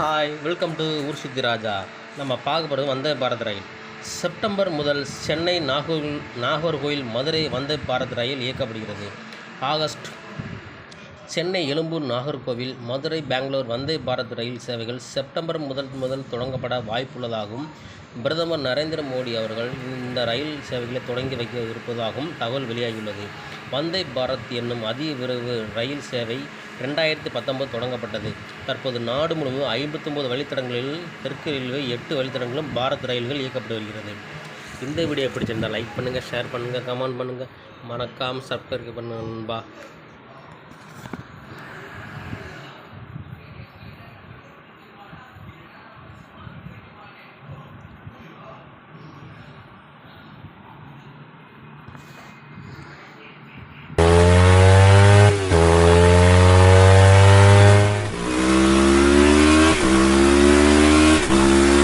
Hi welcome to ஊர் சுத்தி ராஜா நம்ம பார்க்க போகிறது வந்தே பாரத் ரயில். செப்டம்பர் முதல் சென்னை நாகூர் நாகர்கோயில் மதுரை வந்தே பாரத் ரயில் இயக்கப்படுகிறது. ஆகஸ்ட் சென்னை எழும்பூர் நாகர்கோவில் மதுரை பெங்களூர் வந்தே பாரத் ரயில் சேவைகள் செப்டம்பர் முதல் முதல் தொடங்கப்பட வாய்ப்புள்ளதாகவும் பிரதமர் நரேந்திர மோடி அவர்கள் இந்த ரயில் சேவைகளை தொடங்கி வைக்க இருப்பதாகவும் தகவல் வெளியாகியுள்ளது. வந்தே பாரத் என்னும் அதிவிரைவு ரயில் சேவை ரெண்டாயிரத்தி பத்தொன்பது தொடங்கப்பட்டது. தற்போது நாடு முழுவதும் ஐம்பத்தொம்போது வழித்தடங்களில் தெற்கு ரயில்வே எட்டு வழித்தடங்களும் பாரத் ரயில்கள் இயக்கப்பட்டு வருகிறது. இந்த வீடியோ பிடிச்சிருந்தால் லைக் பண்ணுங்கள் ஷேர் பண்ணுங்கள் கமெண்ட் பண்ணுங்கள் மறக்காமல் சப்ஸ்கிரைப் பண்ணுங்க நண்பா.